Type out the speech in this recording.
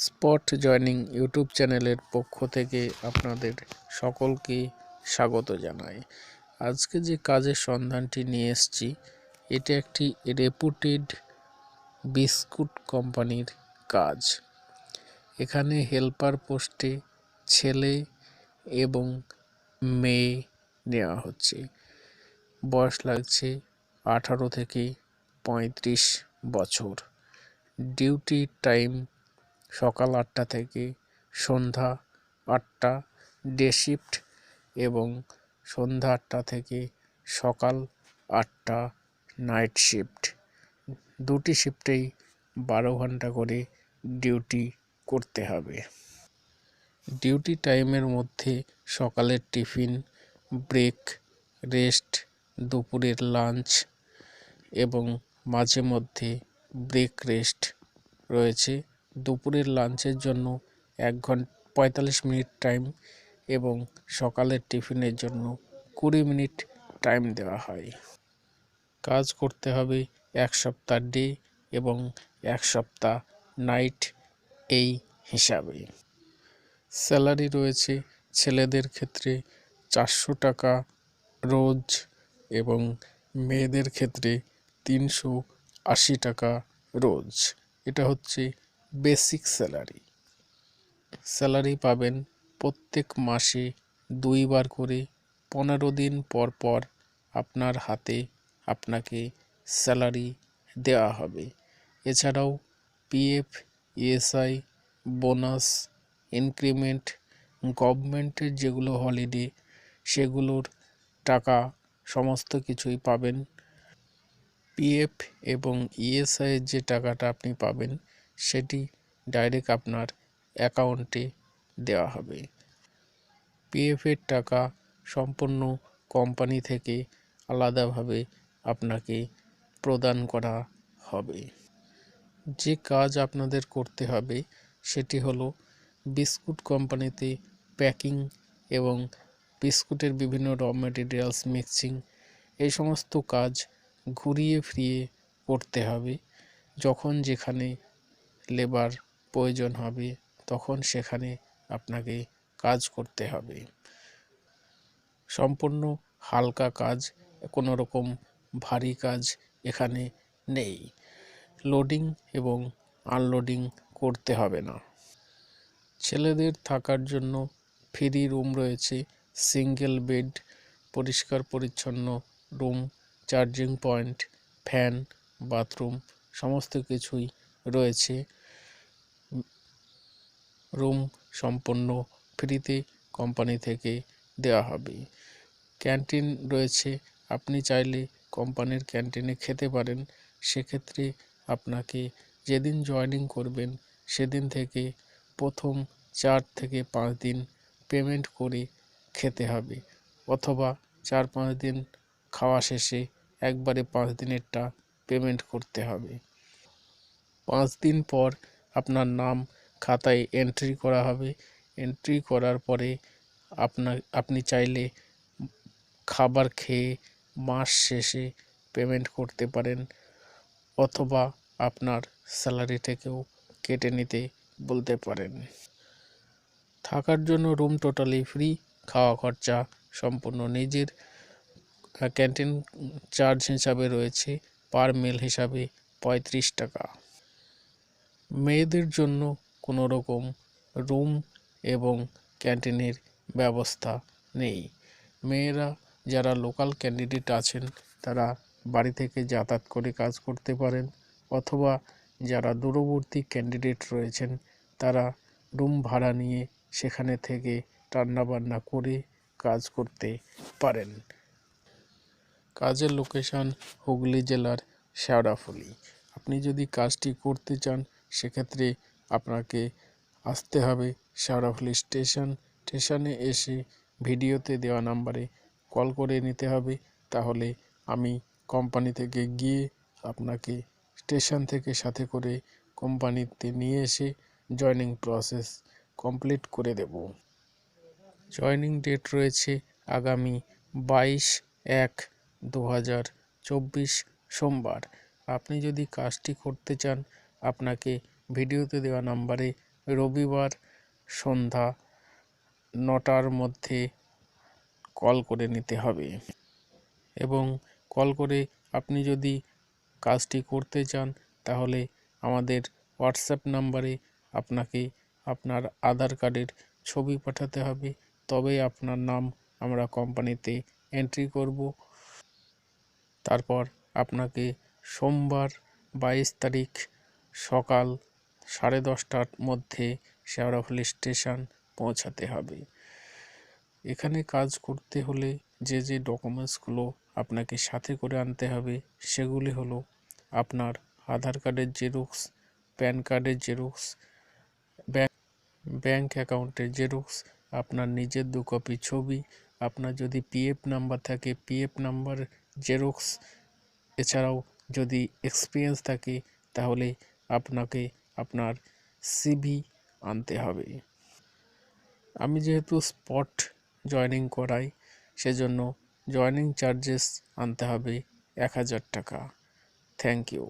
Spot joining YouTube চ্যানেলের পক্ষ থেকে আপনাদের সকলকে স্বাগত জানাই। আজকে যে কাজের সন্ধানটি নিয়ে এসছি, এটা একটি রেপুটেড বিস্কুট কোম্পানির কাজ। এখানে হেল্পার পোস্টে ছেলে এবং মেয়ে নেওয়া হচ্ছে। বয়স লাগছে আঠারো থেকে পঁয়ত্রিশ বছর। ডিউটি টাইম সকাল আটটা থেকে সন্ধ্যা আটটা ডে শিফট এবং সন্ধ্যা আটটা থেকে সকাল আটটা নাইট শিফট দুটি শিফটেই বারো ঘণ্টা করে ডিউটি করতে হবে। ডিউটি টাইমের মধ্যে সকালের টিফিন ব্রেক রেস্ট দুপুরের লাঞ্চ এবং মাঝে মধ্যে ব্রেক রেস্ট রয়েছে। দুপুরের লাঞ্চের জন্য এক ঘণ্টা, পঁয়তাল্লিশ মিনিট টাইম এবং সকালের টিফিনের জন্য কুড়ি মিনিট টাইম দেওয়া হয়। কাজ করতে হবে এক সপ্তাহ ডে এবং এক সপ্তাহ নাইট এই হিসাবে। স্যালারি রয়েছে ছেলেদের ক্ষেত্রে চারশো টাকা রোজ এবং মেয়েদের ক্ষেত্রে তিনশো আশি টাকা রোজ। এটা হচ্ছে বেসিক স্যালারি। স্যালারি পাবেন প্রত্যেক মাসে দুইবার করে পনেরো দিন পর পর আপনার হাতে আপনাকে স্যালারি দেওয়া হবে। এছাড়াও পিএফ, ইএসআই, বোনাস, ইনক্রিমেন্ট, গভর্নমেন্টের যেগুলো হলিডে, সেগুলোর টাকা সমস্ত কিছুই পাবেন। পিএফ এবং ইএসআইয়ের যে টাকাটা আপনি পাবেন সেটি ডাইরেক্ট আপনার অ্যাকাউন্টে দেওয়া হবে। পিএফের টাকা সম্পূর্ণ কোম্পানি থেকে আলাদাভাবে আপনাকে প্রদান করা হবে। যে কাজ আপনাদের করতে হবে সেটি হলো বিস্কুট কোম্পানিতে প্যাকিং এবং বিস্কুটের বিভিন্ন র মেটেরিয়ালস মিক্সিং এই সমস্ত কাজ ঘুরিয়ে ফিরিয়ে করতে হবে। যখন যেখানে লেবার প্রয়োজন হবে, তখন সেখানে আপনাকে কাজ করতে হবে। সম্পূর্ণ হালকা কাজ কোনো রকম ভারী কাজ এখানে নেই। লোডিং এবং আনলোডিং করতে হবে না। ছেলেদের থাকার জন্য ফ্রি রুম রয়েছে, সিঙ্গেল বেড, পরিষ্কার পরিচ্ছন্ন room, charging point, fan, bathroom, সমস্ত কিছুই রয়েছে। রুম সম্পূর্ণ ফ্রিতে কোম্পানি থেকে দেওয়া হবে। ক্যান্টিন রয়েছে। আপনি চাইলে কোম্পানির ক্যান্টিনে খেতে পারেন। সেক্ষেত্রে আপনাকে যেদিন জয়েনিং করবেন, সেদিন থেকে প্রথম চার থেকে পাঁচ দিন পেমেন্ট করে খেতে হবে। অথবা চার পাঁচ দিন খাওয়া শেষে একবারে পাঁচ দিনেরটা পেমেন্ট করতে হবে। পাঁচ দিন পর আপনার নাম খাতায় এন্ট্রি করা হবে। এন্ট্রি করার পরে আপনার, আপনি চাইলে খাবার খেয়ে মাস শেষে পেমেন্ট করতে পারেন অথবা আপনার স্যালারি থেকেও কেটে নিতে বলতে পারেন। থাকার জন্য রুম টোটালি ফ্রি খাওয়া খরচা সম্পূর্ণ নিজের। ক্যান্টিন চার্জ হিসাবে রয়েছে পার মিল হিসাবে পঁয়ত্রিশ টাকা। মেয়েদের জন্য কোনো রকম রুম এবং ক্যান্টিনের ব্যবস্থা নেই। মেয়েরা যারা লোকাল ক্যান্ডিডেট আছেন, তারা বাড়ি থেকে যাতায়াত করে কাজ করতে পারেন অথবা যারা দূরবর্তী ক্যান্ডিডেট রয়েছেন, তারা রুম ভাড়া নিয়ে সেখানে থেকে রান্নাবান্না করে কাজ করতে পারেন। কাজের লোকেশান হুগলি জেলার শেওড়াফুলি। আপনি যদি কাজটি করতে চান, সেক্ষেত্রে আপনাকে আসতে হবে শেওড়াফুলি স্টেশন, স্টেশনে এসে ভিডিওতে দেওয়া নাম্বারে কল করে নিতে হবে। তাহলে আমি কোম্পানি থেকে গিয়ে আপনাকে স্টেশন থেকে সাথে করে কোম্পানিতে নিয়ে এসে জয়নিং প্রসেস কমপ্লিট করে দেব। জয়নিং ডেট রয়েছে আগামী বাইশ এক দু সোমবার। আপনি যদি কাজটি করতে চান, আপনাকে ভিডিওতে দেওয়া নাম্বারে রবিবার সন্ধ্যা নটার মধ্যে কল করে নিতে হবে। এবং কল করে আপনি যদি কাজটি করতে চান, তাহলে আমাদের হোয়াটসঅ্যাপ নাম্বারে আপনাকে আপনার আধার কার্ডের ছবি পাঠাতে হবে। তবেই আপনার নাম আমরা কোম্পানিতে এন্ট্রি করব। তারপর আপনাকে সোমবার বাইশ তারিখ সকাল সাড়ে দশটার মধ্যে শেওড়াফুলি স্টেশন পৌঁছাতে হবে। এখানে কাজ করতে হলে যে যে ডকুমেন্টসগুলো আপনাকে সাথে করে আনতে হবে, সেগুলি হলো আপনার আধার কার্ডের জেরক্স, প্যান কার্ডের জেরক্স, ব্যাংক ব্যাঙ্ক অ্যাকাউন্টের জেরক্স, আপনার নিজের দু কপি ছবি, আপনার যদি পিএফ নাম্বার থাকে, পিএফ নাম্বার জেরক্স, এছাড়াও যদি এক্সপিরিয়েন্স থাকে, তাহলে আপনাকে আপনার সিভি আনতে হবে। আমি যেহেতু স্পট জয়নিং করাই, সেজন্য জয়নিং চার্জেস আনতে হবে এক হাজার টাকা। Thank you